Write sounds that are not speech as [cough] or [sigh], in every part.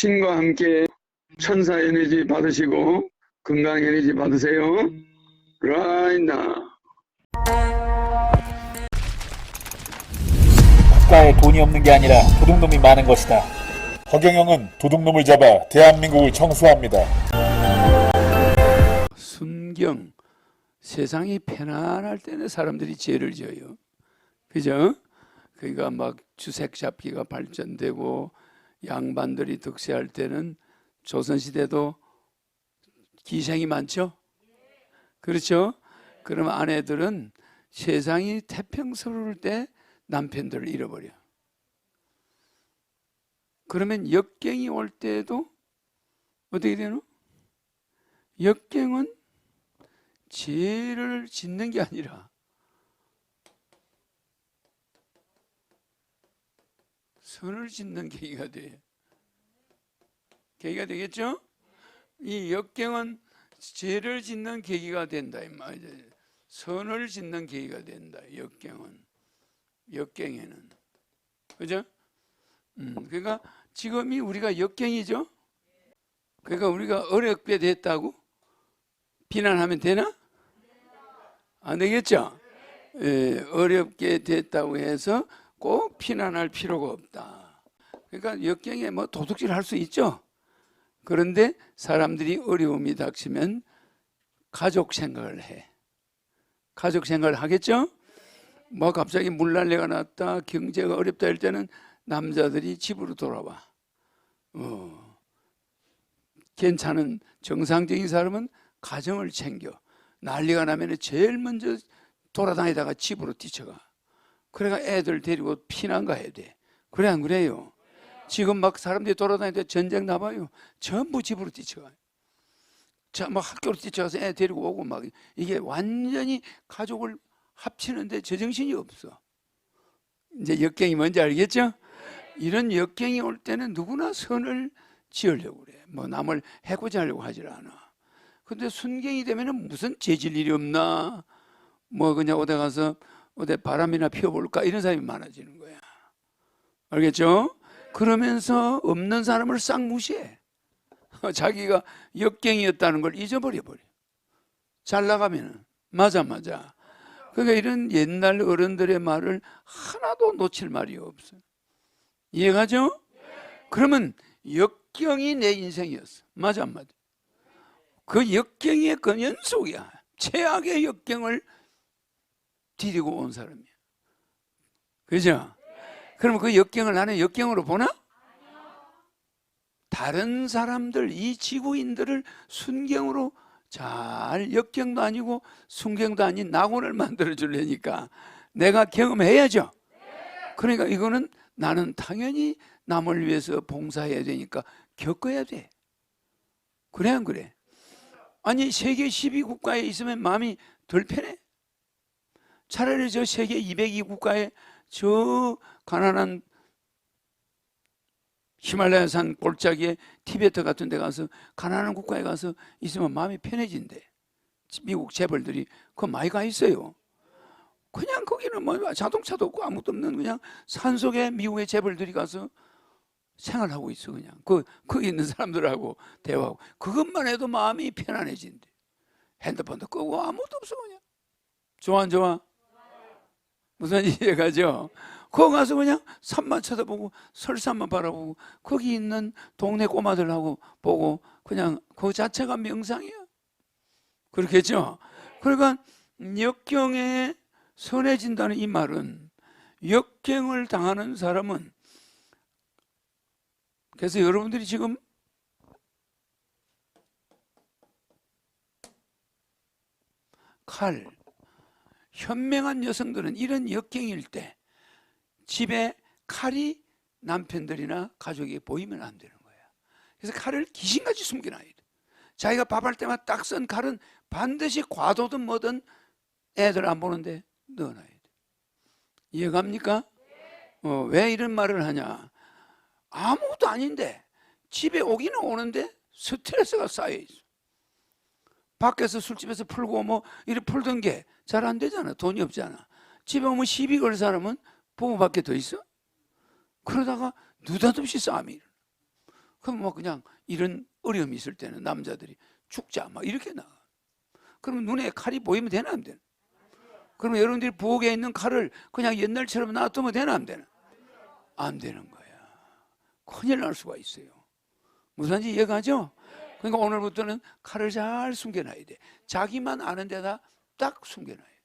신과 함께 천사 에너지 받으시고 건강 에너지 받으세요. right now. 국가에 돈이 없는 게 아니라 도둑놈이 많은 것이다. 허경영은 도둑놈을 잡아 대한민국을 청소합니다. 순경 세상이 편안할 때는 사람들이 죄를 지어요. 그죠? 그러니까 막 주색 잡기가 발전되고 양반들이 득세할 때는 조선 시대도 기생이 많죠. 그렇죠? 그럼 아내들은 세상이 태평스러울 때 남편들을 잃어버려. 그러면 역경이 올 때도 어떻게 되노? 역경은 죄를 짓는 게 아니라 선을 짓는 계기가 돼. 계기가 되겠죠? 이 역경은 죄를 짓는 계기가 된다. 선을 짓는 계기가 된다. 역경은 역경에는 그죠? 음, 그러니까 지금이 우리가 역경이죠. 그러니까 우리가 어렵게 됐다고 비난하면 되나? 안 되겠죠? 예, 어렵게 됐다고 해서 꼭 비난할 필요가 없다. 그러니까 역경에 뭐 도둑질 할 수 있죠. 그런데 사람들이 어려움이 닥치면 가족 생각을 해. 가족 생각을 하겠죠? 뭐 갑자기 물난리가 났다, 경제가 어렵다 할 때는 남자들이 집으로 돌아와. 어, 괜찮은 정상적인 사람은 가정을 챙겨. 난리가 나면 제일 먼저 돌아다니다가 집으로 뛰쳐가. 그래가 애들 데리고 피난 가야 돼. 그래 안 그래요? 지금 막 사람들이 돌아다니는데 전쟁 나봐요. 전부 집으로 뛰쳐가요. 자, 막 학교로 뛰쳐가서 애 데리고 오고 막 이게 완전히 가족을 합치는데 제정신이 없어. 이제 역경이 뭔지 알겠죠? 이런 역경이 올 때는 누구나 선을 지으려고 그래. 뭐 남을 해코지 하려고 하질 않아. 근데 순경이 되면은 무슨 재질 일이 없나? 뭐 그냥 어디 가서 어디 바람이나 피워볼까? 이런 사람이 많아지는 거야. 알겠죠? 그러면서 없는 사람을 싹 무시해. [laughs] 자기가 역경이었다는 걸 잊어버려 버려. 잘 나가면은 맞아 맞아. 그러니까 이런 옛날 어른들의 말을 하나도 놓칠 말이 없어. 이해가죠? 그러면 역경이 내 인생이었어. 맞아 안 맞아? 그 역경의 그 연속이야. 최악의 역경을 디디고 온 사람이야. 그죠? 그러면 그 역경을 나는 역경으로 보나? 다른 사람들, 이 지구인들을 순경으로 잘 역경도 아니고 순경도 아닌 낙원을 만들어 주려니까 내가 경험해야죠. 그러니까 이거는 나는 당연히 남을 위해서 봉사해야 되니까 겪어야 돼. 그래 안 그래? 아니 세계 12국가에 있으면 마음이 덜 편해? 차라리 저 세계 202국가에 저 가난한 히말라야산 골짜기에 티베트 같은 데 가서 가난한 국가에 가서 있으면 마음이 편해진대. 미국 재벌들이 그 많이 가 있어요. 그냥 거기는 뭐 자동차도 없고 아무것도 없는 그냥 산속에 미국의 재벌들이 가서 생활하고 있어 그냥 그 거기 있는 사람들하고 대화하고 그것만 해도 마음이 편안해진대. 핸드폰도 끄고 아무것도 없어 그냥 좋아 안 좋아? 무슨 이해가죠? 거기 가서 그냥 산만 쳐다보고 설산만 바라보고 거기 있는 동네 꼬마들하고 보고 그냥 그 자체가 명상이야. 그렇겠죠? 그러니까 역경에 선해진다는 이 말은 역경을 당하는 사람은 그래서 여러분들이 지금 칼 현명한 여성들은 이런 역경일 때 집에 칼이 남편들이나 가족이 보이면 안 되는 거야. 그래서 칼을 귀신같이 숨겨놔야 돼. 자기가 밥할 때마다 딱쓴 칼은 반드시 과도든 뭐든 애들 안 보는데 넣어놔야 돼. 이해갑니까? 어, 왜 이런 말을 하냐? 아무것도 아닌데 집에 오기는 오는데 스트레스가 쌓여 있어. 밖에서 술집에서 풀고 뭐 이렇게 풀던 게 잘 안 되잖아. 돈이 없잖아. 집에 오면 시비 걸 사람은 부부밖에 더 있어? 그러다가 느닷없이 싸움이. 그럼 뭐 그냥 이런 어려움이 있을 때는 남자들이 죽자 막 이렇게 나가. 그럼 눈에 칼이 보이면 되나 안 되나? 그러면 여러분들이 부엌에 있는 칼을 그냥 옛날처럼 놔두면 되나 안 되나? 안 되는 거야. 큰일 날 수가 있어요. 무슨 말인지 이해가죠? 그러니까 오늘부터는 칼을 잘 숨겨놔야 돼. 자기만 아는 데다 딱 숨겨놔야 돼.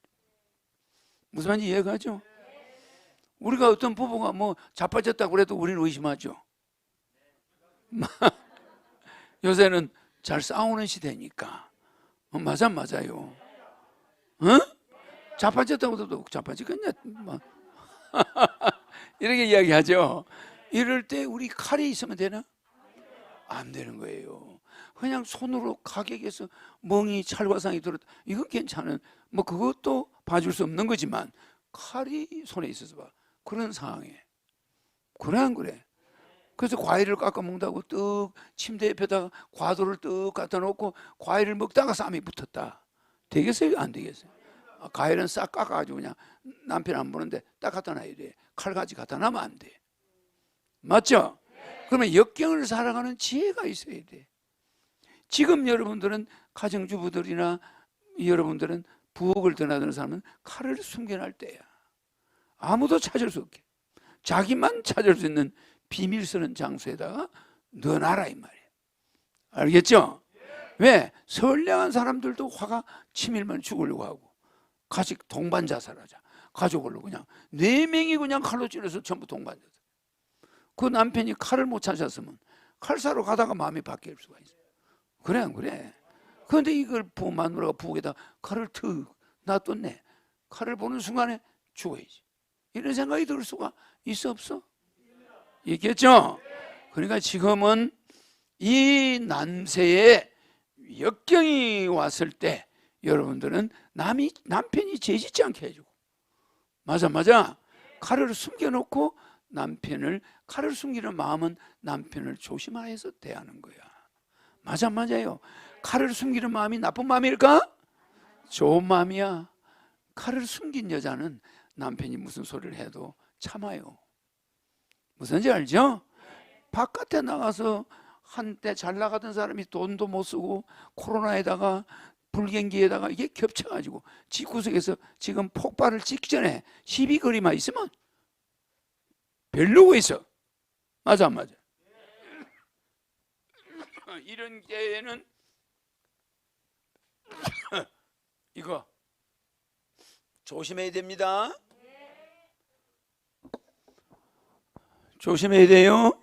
무슨 말인지 이해가죠? 우리가 어떤 부부가 뭐 자빠졌다고 그래도 우리는 의심하죠. [laughs] 요새는 잘 싸우는 시대니까. 어, 맞아, 맞아요. 어? 자빠졌다고 해도 자빠지겠냐? 뭐. [laughs] 이렇게 이야기하죠. 이럴 때 우리 칼이 있으면 되나? 안 되는 거예요. 그냥 손으로 가격에서 멍이 찰과상이 들었다. 이건 괜찮은, 뭐 그것도 봐줄 수 없는 거지만 칼이 손에 있어서 봐. 그런 상황에. 그래 안 그래? 그래서 과일을 깎아 먹는다고 떡 침대 옆에다가 과도를 떡 갖다 놓고 과일을 먹다가 쌈이 붙었다. 되겠어요? 안 되겠어요? 아, 과일은 싹 깎아가지고 그냥 남편 안 보는데 딱 갖다 놔야 돼. 칼같이 갖다 놔면 안 돼. 맞죠? 그러면 역경을 살아가는 지혜가 있어야 돼. 지금 여러분들은 가정주부들이나 여러분들은 부엌을 드나드는 사람은 칼을 숨겨놓을 때야. 아무도 찾을 수 없게. 자기만 찾을 수 있는 비밀 쓰는 장소에다가 넣어놔라 이 말이에요. 알겠죠? 왜? 선량한 사람들도 화가 치밀면 죽으려고 하고 같이 동반 자살하자. 가족을로 그냥 네 명이 그냥 칼로 찔러서 전부 동반 자살. 그 남편이 칼을 못 찾았으면 칼 사러 가다가 마음이 바뀔 수가 있어요. 그래 안 그래? 그런데 이걸 부 마누라가 부엌에다 칼을 턱 놔뒀네. 칼을 보는 순간에 죽어야지. 이런 생각이 들 수가 있어 없어? 있겠죠? 그러니까 지금은 이 난세에 역경이 왔을 때 여러분들은 남이 남편이 죄짓지 않게 해주고 맞아 맞아 칼을 숨겨놓고 남편을 칼을 숨기는 마음은 남편을 조심하여서 대하는 거야 맞아 맞아요 칼을 숨기는 마음이 나쁜 마음일까? 좋은 마음이야 칼을 숨긴 여자는 남편이 무슨 소리를 해도 참아요 무슨지 알죠? 바깥에 나가서 한때 잘 나가던 사람이 돈도 못 쓰고 코로나에다가 불경기에다가 이게 겹쳐가지고 집구석에서 지금 폭발을 찍기 전에 시비 거리만 있으면 별로고 있어. 맞아 안 맞아? 이런 때에는 [laughs] 이거 조심해야 됩니다. 조심해야 돼요.